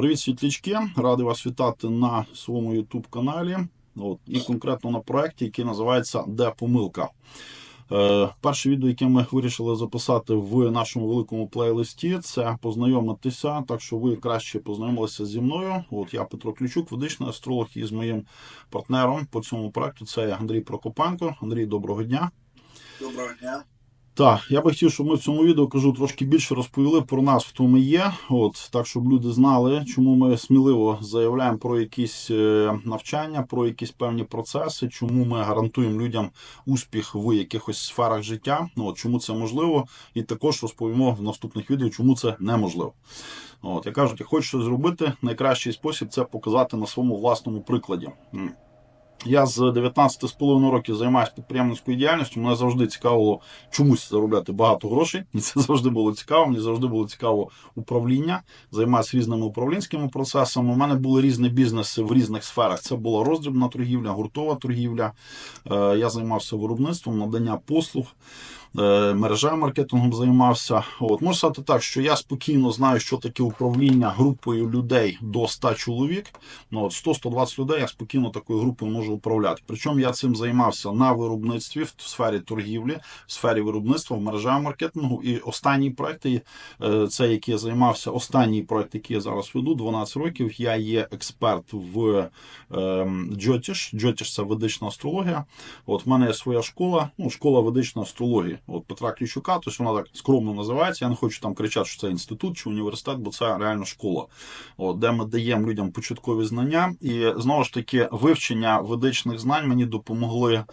Привіт, світлячки! Радий вас вітати на своєму YouTube каналі. І конкретно на проєкті, який називається Де помилка. Е, перше відео, яке ми вирішили записати в нашому великому плейлисті, це познайомитися, так що ви краще познайомилися зі мною. Я Петро Ключук, ведичний астролог, і з моїм партнером по цьому проекту це Андрій Прокопенко. Андрій, доброго дня. Доброго дня. Так, я би хотів, щоб ми в цьому відео кажу трошки більше розповіли про нас, хто ми є. От так, щоб люди знали, чому ми сміливо заявляємо про якісь е, навчання, про якісь певні процеси, чому ми гарантуємо людям успіх в якихось сферах життя. Ну от чому це можливо, і також розповімо в наступних відео, чому це неможливо. От як кажуть, як хочеш щось зробити, найкращий спосіб це показати на своєму власному прикладі. Я з 19,5 років займаюся підприємницькою діяльністю. Мене завжди цікавило чомусь заробляти багато грошей. Мені це завжди було цікаво. Мені завжди було цікаво управління, займаюся різними управлінськими процесами. У мене були різні бізнеси в різних сферах. Це була роздрібна торгівля, гуртова торгівля. Е, Я займався виробництвом, надання послуг. Е, Мережевим маркетингом займався. От можу сказати так, що я спокійно знаю, що таке управління групою людей до 100 чоловік. Ну от 100-120 людей я спокійно такою групою можу управляти. Причому я цим займався на виробництві в сфері торгівлі, в сфері виробництва, в мережевому маркетингу. І останні проекти, е, це який я займався, останній проект, який я зараз веду, 12 років. Я є експерт в ем, Джотіш. Джотіш це ведична астрологія. От в мене є своя школа, ну школа ведичної астрології. От Петра Кліщука, тобто вона так скромно називається. Я не хочу там кричати, що це інститут чи університет, бо це реально школа, от, де ми даємо людям початкові знання. І знову ж таки, вивчення ведичних знань мені допомогли.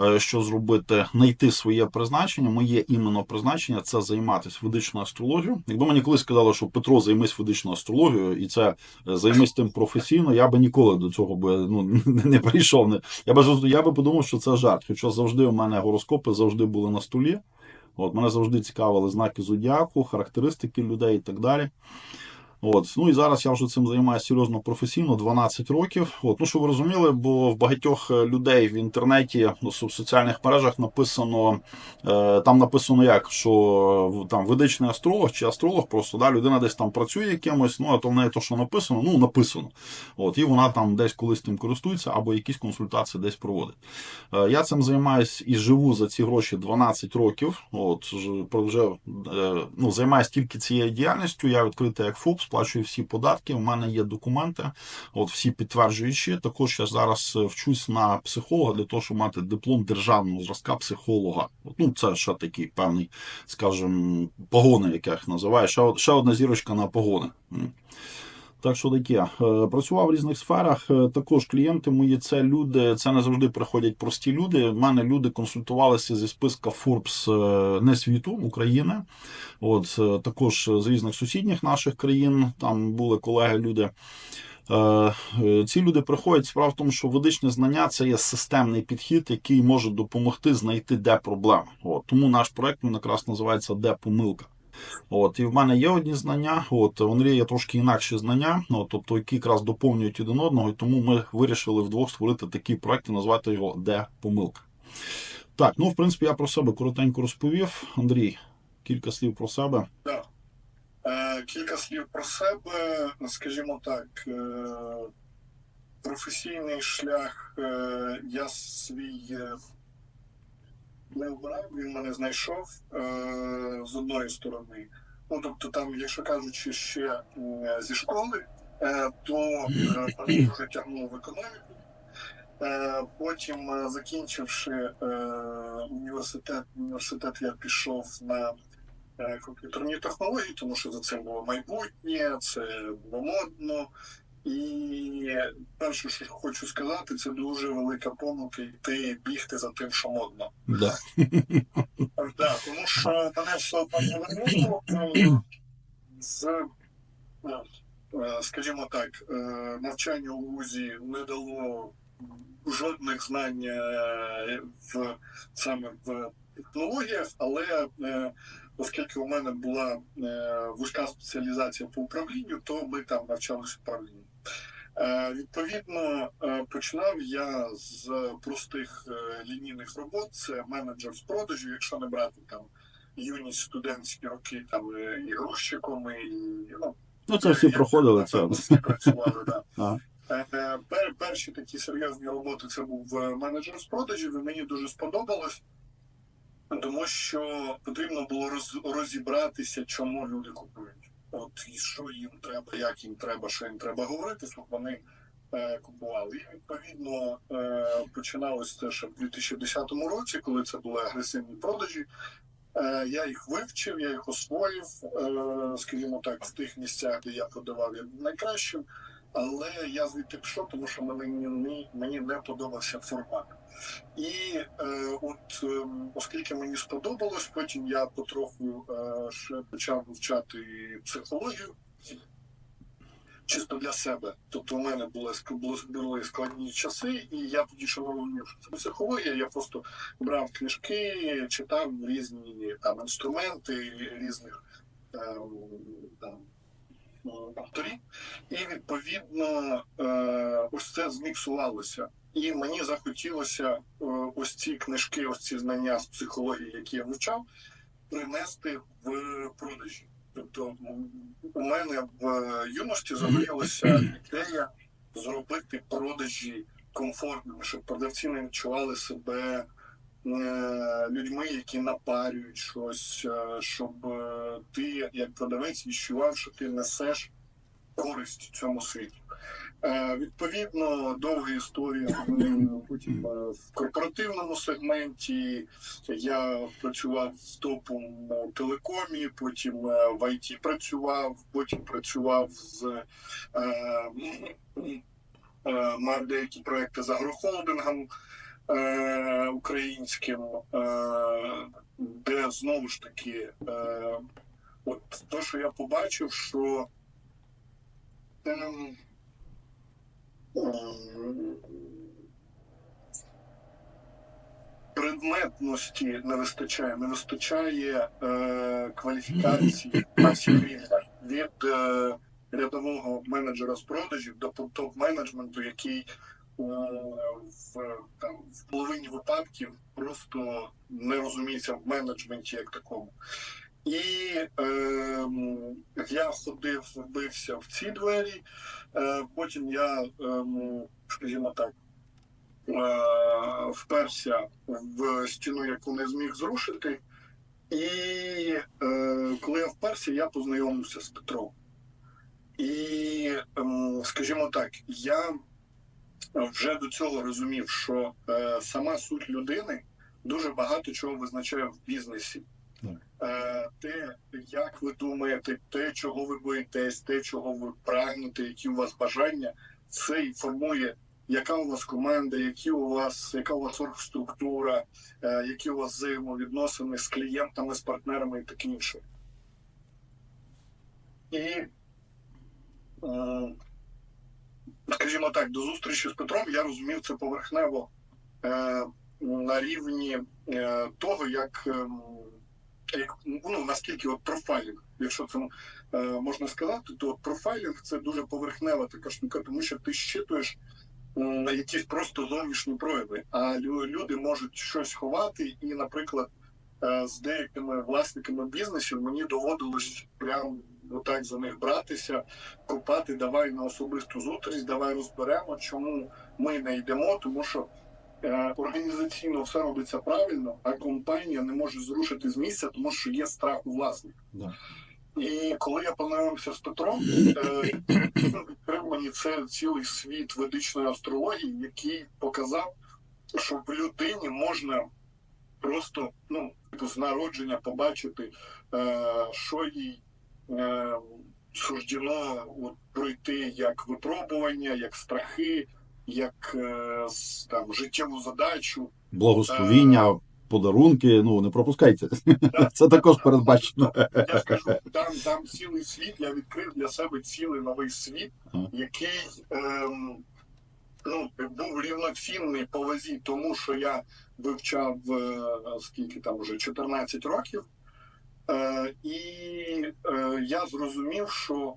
е, Що зробити, знайти своє призначення. Моє іменно призначення це займатися ведичною астрологією. Якби мені колись сказали, що Петро займись ведичною астрологією, і це е, займись тим професійно, я би ніколи до цього би ну не прийшов. Я би я би подумав, що це жарт. Хоча завжди у мене гороскопи завжди були на столі. От мене завжди цікавили знаки зодіаку, характеристики людей і так далі. От. Ну і зараз я вже цим займаюся серйозно професійно 12 років. От. Ну, щоб ви розуміли, бо в багатьох е, людей в інтернеті, ну, в соціальних мережах написано, е, там написано як, що там ведичний астролог чи астролог, просто да, людина десь там працює якимось, ну а то в неї то, що написано, ну написано. От, і вона там десь колись тим користується або якісь консультації десь проводить. Е, Я цим займаюсь і живу за ці гроші 12 років. От вже ну, займаюсь тільки цією діяльністю. Я відкритий як ФОП, сплачую всі податки. У мене є документи, от всі підтверджуючі. Також я зараз е, вчусь на психолога для того, щоб мати диплом державного зразка психолога. От, ну, це ще такий певний, скажімо, погони, як я їх називаю. Ще, ще одна зірочка на погони. Так що таке, Е, працював в різних сферах. Е, Також клієнти мої це люди, це не завжди приходять прості люди. В мене люди консультувалися зі списка Forbes е, не світу України. От також з різних сусідніх наших країн. Там були колеги, люди. Ці люди приходять. Справа в тому, що ведичне знання це є системний підхід, який може допомогти знайти, де проблема. От тому наш проект він якраз називається Де помилка. От, і в мене є одні знання, от у Андрія є трошки інакші знання, ну, тобто, які якраз доповнюють один одного, і тому ми вирішили вдвох створити такий проект і назвати його Де помилка. Так, ну в принципі, я про себе коротенько розповів. Андрій, кілька слів про себе. Да. Е, кілька слів про себе, скажімо так, е, професійний шлях е, я свій е, не обрав, він мене знайшов е, з одної сторони. Ну, тобто, там, якщо кажучи, ще е, зі школи, е, то е, там вже тягнув економіку. Е, Потім, е, закінчивши е, університет, університет я пішов на е, комп'ютерні технології, тому що за цим було майбутнє, це було модно. І перше, що хочу сказати, це дуже велика помилка йти бігти за тим, що модно. Да. Да, тому що мене все е, з, е, скажімо так, е, навчання у вузі не дало жодних знань е, в саме в технологіях, але оскільки у мене була вузька спеціалізація по управлінню, то ми там навчалися управлінню. Е, Відповідно, е, починав я з простих е, лінійних робот, це менеджер з продажу, якщо не брати там юні студентські роки, там і грузчиком, і ну, Ну, це всі проходили. Це працювали, да. Ага. Пер- Перші такі серйозні роботи це був менеджер з продажів, і мені дуже сподобалось, тому що потрібно було роз- розібратися, чому люди купують. От і що їм треба, як їм треба, що їм треба говорити, щоб вони е, купували. І відповідно е, починалося це ще в 2010 році, коли це були агресивні продажі. Е, Я їх вивчив, я їх освоїв, е, скажімо так, в тих місцях, де я продавав, я найкращим. Але я звідти пішов, тому що мені, мені, не подобався формат. І е, от е, оскільки мені сподобалось, потім я потроху е, ще почав вивчати психологію. Чисто для себе. Тобто у мене були, були, складні часи, і я тоді ще не розумів, що це психологія. Я просто брав книжки, читав різні там інструменти різних ем, там, авторів, і відповідно е, ось це зміксувалося. І мені захотілося е, ось ці книжки, ось ці знання з психології, які я вивчав, принести в продажі. Тобто у мене в е, юності загорілася ідея зробити продажі комфортними, щоб продавці не відчували себе е, людьми, які напарюють щось, е, щоб е, ти, як продавець, відчував, що ти несеш користь цьому світу. Е, Відповідно, довга історія потім е, в корпоративному сегменті. Я працював в топовому телекомі, потім е, в ІТ працював, потім працював з е, е, мав деякі проекти з агрохолдингом е, українським, е, де знову ж таки, е, от то, що я побачив, що м, предметності не вистачає, не вистачає е, кваліфікації рівнях. Від е, рядового менеджера з продажів до топ-менеджменту, який е, в, там, в половині випадків просто не розуміється в менеджменті як такому. І е, я ходив, бився в ці двері. Е, потім я, е, скажімо так, е, вперся в стіну, яку не зміг зрушити. І е, коли я вперся, я познайомився з Петром. І, ем, скажімо так, я вже до цього розумів, що е, сама суть людини дуже багато чого визначає в бізнесі. Е, те, як ви думаєте, те, чого ви боїтесь, те, чого ви прагнете, які у вас бажання, це і формує, яка у вас команда, які у вас, яка у вас оргструктура, е, які у вас взаємовідносини з клієнтами, з партнерами і таке інше. І, е, скажімо так, до зустрічі з Петром я розумів це поверхнево е, на рівні е, того, як. ем, як ну наскільки от профайлінг, якщо це е, можна сказати, то от профайлінг це дуже поверхнева така штука, тому що ти щитуєш м, якісь просто зовнішні прояви. А лю- люди можуть щось ховати, і, наприклад, е, з деякими власниками бізнесів мені доводилось прям отак за них братися, копати, давай на особисту зустріч, давай розберемо, чому ми не йдемо, тому що. Е, Організаційно все робиться правильно, а компанія не може зрушити з місця, тому що є страх у власника. Да. І коли я познайомився з Петром, е, відкрив мені це цілий світ ведичної астрології, який показав, що в людині можна просто ну, типу, з народження побачити, е, що їй е, суждено от, пройти як випробування, як страхи, як е, там, життєву задачу. Благословіння, подарунки. Ну не пропускайте. Це також передбачено. Я скажу, там, там цілий світ, я відкрив для себе цілий новий світ, Ага. який ем, ну, був рівноцінний по вазі тому, що я вивчав е, скільки там вже 14 років. Е, і е, я зрозумів, що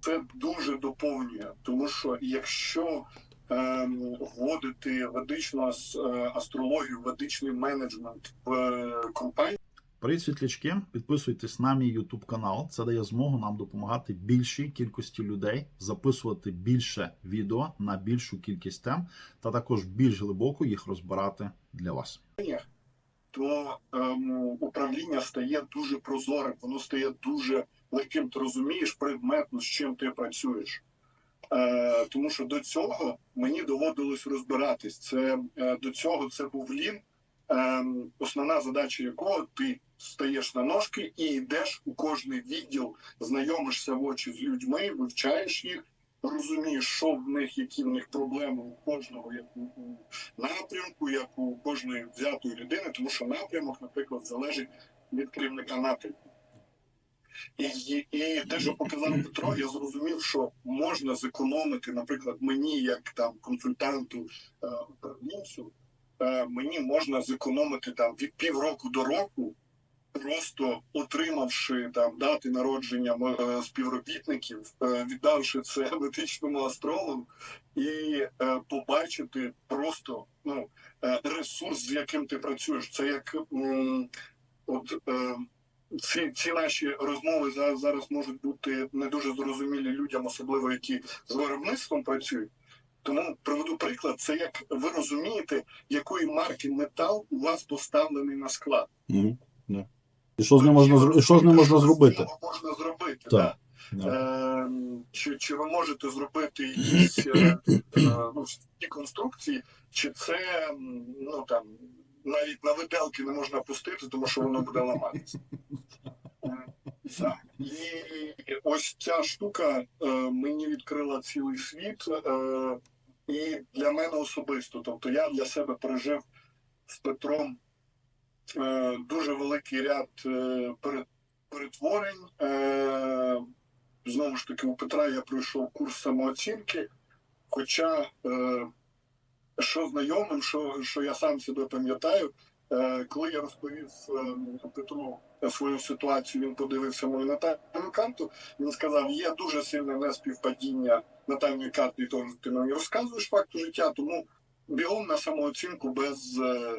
це дуже доповнює, тому що якщо ем, вводити ведичну е, астрологію, ведичний менеджмент в компанію. Привіт, світлячки! Підписуйтесь на мій YouTube канал. Це дає змогу нам допомагати більшій кількості людей, записувати більше відео на більшу кількість тем, та також більш глибоко їх розбирати для вас. То ем, управління стає дуже прозорим, воно стає дуже легким. Ти розумієш предметно, з чим ти працюєш. Е, тому що до цього мені доводилось розбиратись. Це е, до цього це був лін, е, основна задача якого ти стаєш на ножки і йдеш у кожний відділ, знайомишся в очі з людьми, вивчаєш їх, розумієш, що в них, які в них проблеми у кожного, як у, напрямку, як у кожної взятої людини, тому що напрямок, наприклад, залежить від керівника напрямку. І, і, і те, що показав Петро, я зрозумів, що можна зекономити, наприклад, мені, як там консультанту е, е, мені можна зекономити там від півроку до року, просто отримавши там дати народження е, співробітників, е, віддавши це метичному астрологу, і е, побачити просто ну, ресурс, з яким ти працюєш. Це як от. Ці, ці наші розмови зараз, зараз можуть бути не дуже зрозумілі людям, особливо які з виробництвом працюють. Тому приведу приклад: це як ви розумієте, якої марки метал у вас поставлений на склад. Угу. Да. І що з ним можна, і що з ним можна зробити? Можна зробити, Так. Е, чи, чи ви можете зробити якісь е, е, ну, ті конструкції, чи це ну там навіть на виделки не можна пустити, тому що воно буде ламатися. Е. І ось ця штука е, мені відкрила цілий світ, е, і для мене особисто. Тобто я для себе пережив з Петром дуже великий ряд е, перетворень. Е, знову ж таки, у Петра я пройшов курс самооцінки. Хоча, е, що знайомим, що, що я сам себе пам'ятаю, е, коли я розповів е, Петру свою ситуацію, він подивився мою натальну карту. Він сказав: є дуже сильне неспівпадіння натальної карти і того, ти мені розказуєш факту життя, тому бігом на самооцінку без, е,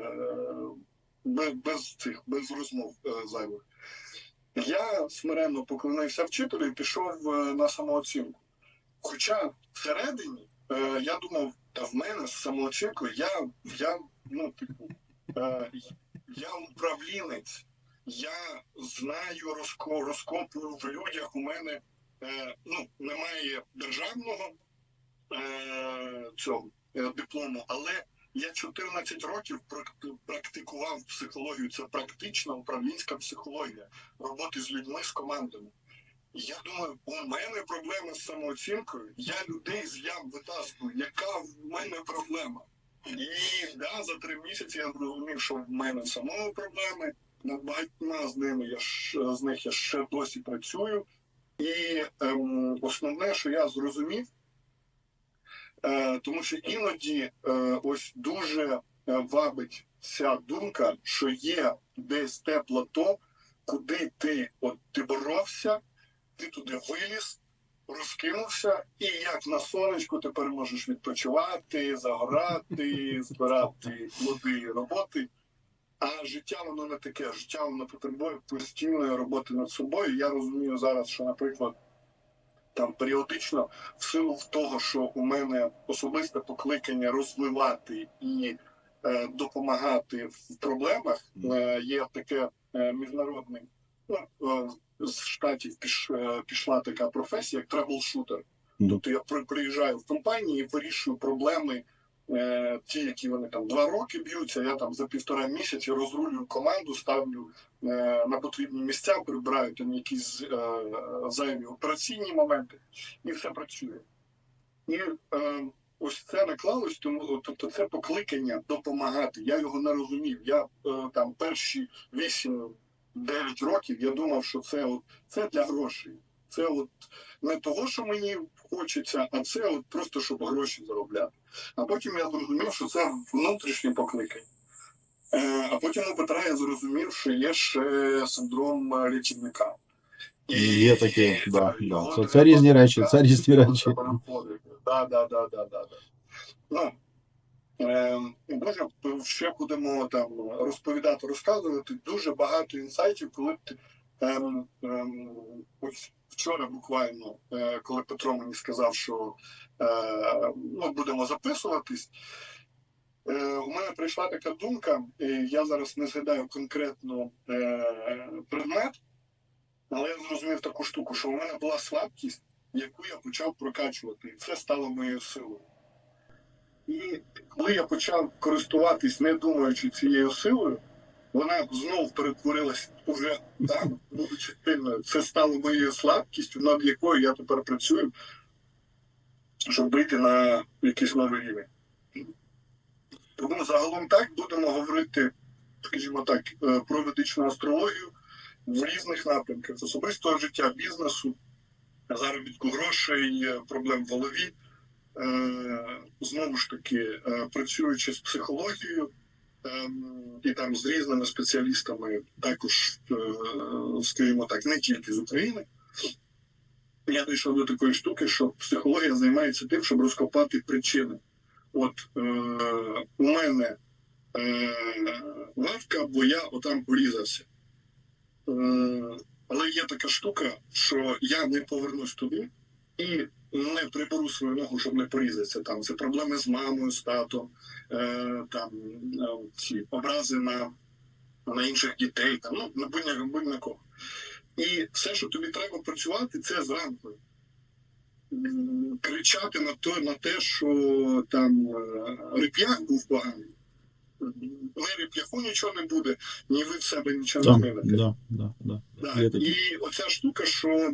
без, без цих без розмов е, зайвих. Я смиренно поклонився вчителю і пішов е, на самооцінку. Хоча всередині е, я думав, та в мене з самооцінкою я, я ну, типу, я управлінець, я знаю, розко, розкопую в людях. У мене ну, немає державного цього диплому, але я 14 років практикував психологію. Це практична управлінська психологія роботи з людьми, з командами. Я думаю, у мене проблеми з самооцінкою. Я людей з ям витаскую. Яка в мене проблема? І да, за три місяці я зрозумів, що в мене самого проблеми. Над багатьма з ними я з них я ще досі працюю. І ем, основне, що я зрозумів, тому що іноді е, ось дуже е, вабить ця думка, що є десь те плато, куди ти от ти боровся, ти туди виліз, розкинувся, і як на сонечку тепер можеш відпочивати, загорати, збирати плоди роботи. А життя воно не таке. Життя воно потребує постійної роботи над собою. Я розумію зараз, що, наприклад, там періодично, в силу того, що у мене особисте покликання розвивати і е, допомагати в проблемах, е, є таке е, міжнародне. Ну, е, з штатів піш, е, пішла така професія, як трабл-шутер. Тобто я при- приїжджаю в компанії вирішую проблеми, е, ті, які вони там два роки б'ються. Я там за півтора місяці розрулюю команду, ставлю е, на потрібні місця, прибираю там якісь е, зайві операційні моменти, і все працює. І е, ось це наклалось, тому тобто це покликання допомагати. Я його не розумів. Я е, там перші 8-9 років я думав, що це це для грошей. Це от не того, що мені хочеться, а це от просто щоб гроші заробляти. А потім я зрозумів, що це внутрішнє покликання. Е, а потім у Петра я зрозумів, що є ще синдром е, рятівника. Є таке, да, да. Це, це різні речі, це різні речі. Да, да, да, да, да. Ну, Е, Дуже ще будемо там розповідати, розказувати дуже багато інсайтів, коли ти ем, ем, ось вчора буквально, е, коли Петро мені сказав, що е, ну, будемо записуватись. Е, у мене прийшла така думка, і я зараз не згадаю конкретно предмет, але я зрозумів таку штуку, що у мене була слабкість, яку я почав прокачувати, і це стало моєю силою. І коли я почав користуватись, не думаючи цією силою, вона знов перетворилась уже там, будучи сильною. Це стало моєю слабкістю, над якою я тепер працюю, щоб вийти на якийсь новий рівень. Тому загалом так будемо говорити, скажімо так, е, про ведичну астрологію в різних напрямках особистого життя, бізнесу, заробітку грошей, е, проблем в голові. Е, Знову ж таки, працюючи з психологією і там з різними спеціалістами, також, е, скажімо так, не тільки з України. Я дійшов до такої штуки, що психологія займається тим, щоб розкопати причини. От е, у мене е, лавка, бо я отам порізався. Е, але є така штука, що я не повернусь туди і не приберу свою ногу, щоб не порізатися. Там це проблеми з мамою, з татом, е, там е, ці образи на, на інших дітей, там, ну, на будь-на будь кого. І все, що тобі треба працювати, це зранку. Кричати на те, на те, що там е, реп'ях був поганий. Не реп'яху нічого не буде, ні ви в себе нічого не зміните. да, да, да. Да. І оця штука, що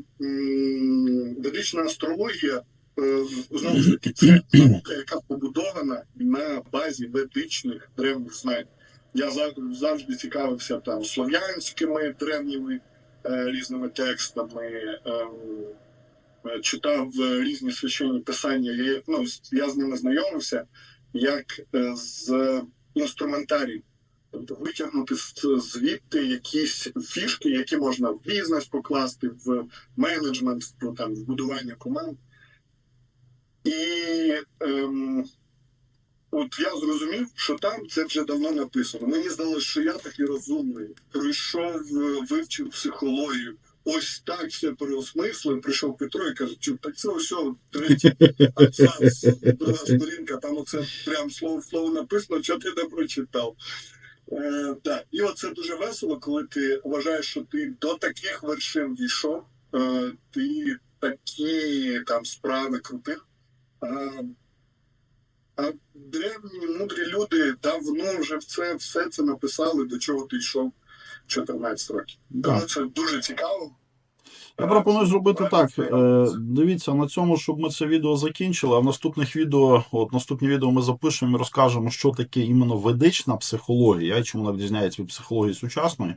ведична астрологія, е, знову ж таки, це наука, яка побудована на базі ведичних древніх знань. Я завжди цікавився там слов'янськими древніми е, різними текстами, ем, е, читав е, різні священні писання. Я, ну, я з ними знайомився як е, з інструментарій. Тобто витягнути звідти якісь фішки, які можна в бізнес покласти, в менеджмент, в, там, в будування команд. І ем, от я зрозумів, що там це вже давно написано. Мені здалося, що я такий розумний, пройшов, е, вивчив психологію. Ось так все переосмислив, прийшов Петро і каже, «Чу, так це ось третій абзац, друга сторінка, там оце прям слово в слово написано, що ти не прочитав. Е, так. І оце дуже весело, коли ти вважаєш, що ти до таких вершин дійшов, е, ти такі там справи крутив. А, а древні мудрі люди давно вже все, все це написали, до чого ти йшов 14 років. Тому Так. це дуже цікаво. Я пропоную зробити так. Е, дивіться, на цьому, щоб ми це відео закінчили, а в наступних відео, от наступні відео ми запишемо і розкажемо, що таке іменно ведична психологія, і чим вона відрізняється від психології сучасної.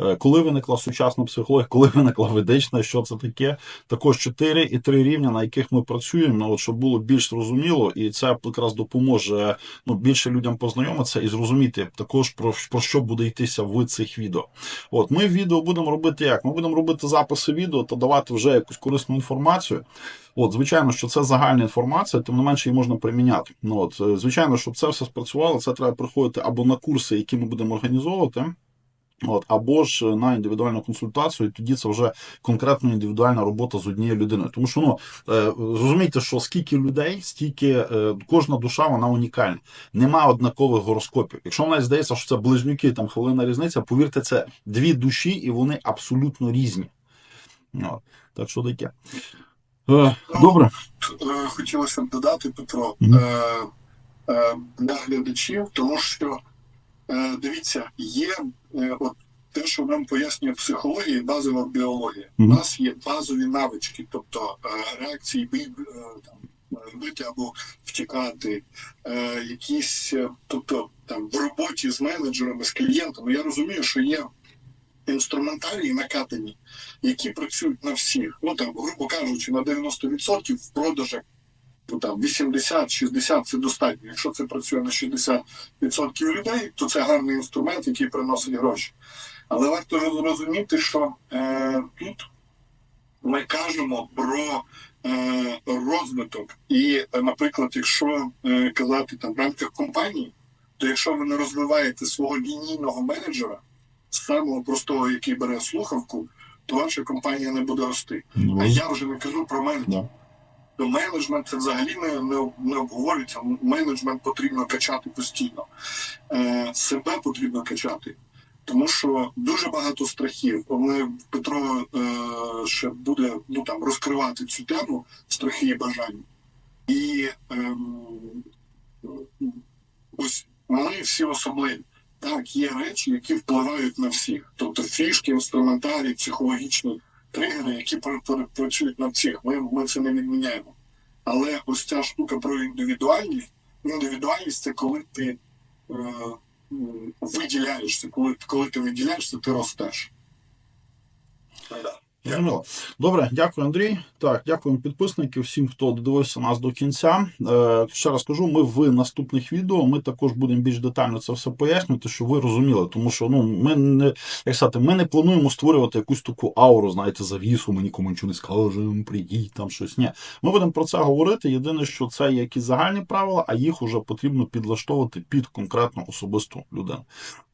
Е, Коли виникла сучасна психологія, коли виникла ведична, що це таке? Також 4 і 3 рівня, на яких ми працюємо, ну, от, щоб було більш зрозуміло, і це якраз допоможе ну, більше людям познайомитися і зрозуміти також про, про що буде йтися в цих відео. От ми відео будемо робити як? Ми будемо робити записи відео та давати вже якусь корисну інформацію. От, звичайно, що це загальна інформація, тим не менше її можна приміняти. Ну от, звичайно, щоб це все спрацювало, це треба приходити або на курси, які ми будемо організовувати. От, або ж на індивідуальну консультацію, і тоді це вже конкретно індивідуальна робота з однією людиною. Тому що ну е, зрозумійте, що скільки людей, стільки е, кожна душа вона унікальна. Нема однакових гороскопів. Якщо навіть здається, що це близнюки, там хвилина різниця, повірте, це дві душі, і вони абсолютно різні. От, так що таке. Е, добре. Е, хотілося б додати, Петро, е, е, для глядачів, тому що е, дивіться, є е, от те, що нам пояснює психологія і базова біологія. У нас є базові навички, тобто е, реакції е, там, е, бити або втікати, е, якісь, е, тобто там в роботі з менеджерами, з клієнтами. Я розумію, що є інструментарії накатані, які працюють на всіх. Ну там, грубо кажучи, на 90% в продажах там 80-60 це достатньо. Якщо це працює на 60% людей, то це гарний інструмент, який приносить гроші. Але варто роз- розуміти, що е, тут ми кажемо про е, розвиток. І, наприклад, якщо е, казати там в рамках компанії, то якщо ви не розвиваєте свого лінійного менеджера, самого простого, який бере слухавку, то ваша компанія не буде рости. А я вже не кажу про менеджмент. То менеджмент це взагалі не, не, не обговорюється. Менеджмент потрібно качати постійно. Е, себе потрібно качати. Тому що дуже багато страхів. Ми Петро е, ще буде ну там розкривати цю тему страхи і бажання. І ем, ось ми всі особливі. Так, є речі, які впливають на всіх. Тобто фішки, інструментарій, психологічні тригери, які пр- пр- працюють над всіх. Ми, ми це не відміняємо. Але ось ця штука про індивідуальність, індивідуальність це коли ти е, виділяєшся, коли, коли ти виділяєшся, ти ростеш. Зрозуміло. Добре, дякую, Андрій. Так, дякуємо підписникам, всім, хто додивився нас до кінця. Е, ще раз кажу, ми в наступних відео ми також будемо більш детально це все пояснювати, щоб ви розуміли. Тому що ну ми не як сказати, ми не плануємо створювати якусь таку ауру, знаєте, завісу. Ми нікому нічого не скажемо, прийдіть там щось. Ні, ми будемо про це говорити. Єдине, що це є якісь загальні правила, а їх уже потрібно підлаштовувати під конкретну особисту людину.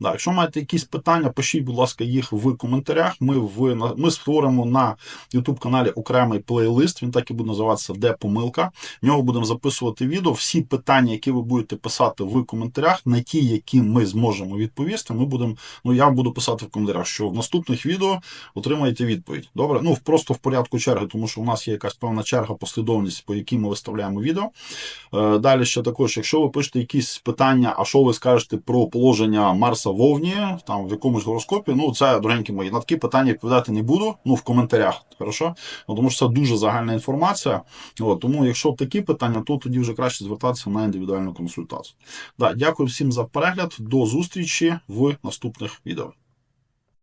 Да, якщо маєте якісь питання, пишіть, будь ласка, їх в коментарях. Ми в ми створимо на YouTube каналі окремий плейлист. Він так і буде називатися Де помилка. В нього будемо записувати відео. Всі питання, які ви будете писати в коментарях, на ті, які ми зможемо відповісти. Ми будемо. Ну я буду писати в коментарях, що в наступних відео отримаєте відповідь. Добре, ну просто в порядку черги, тому що у нас є якась певна черга, послідовність, по якій ми виставляємо відео. Е, Далі ще також, якщо ви пишете якісь питання, а що ви скажете про положення Марса в Овні, там в якомусь гороскопі, ну це дорогенькі мої. На такі питання відповідати не буду. Ну в коментарях, хорошо? Ну, тому що це дуже загальна інформація. От, тому, якщо такі питання, то тоді вже краще звертатися на індивідуальну консультацію. Да, дякую всім за перегляд. До зустрічі в наступних відео.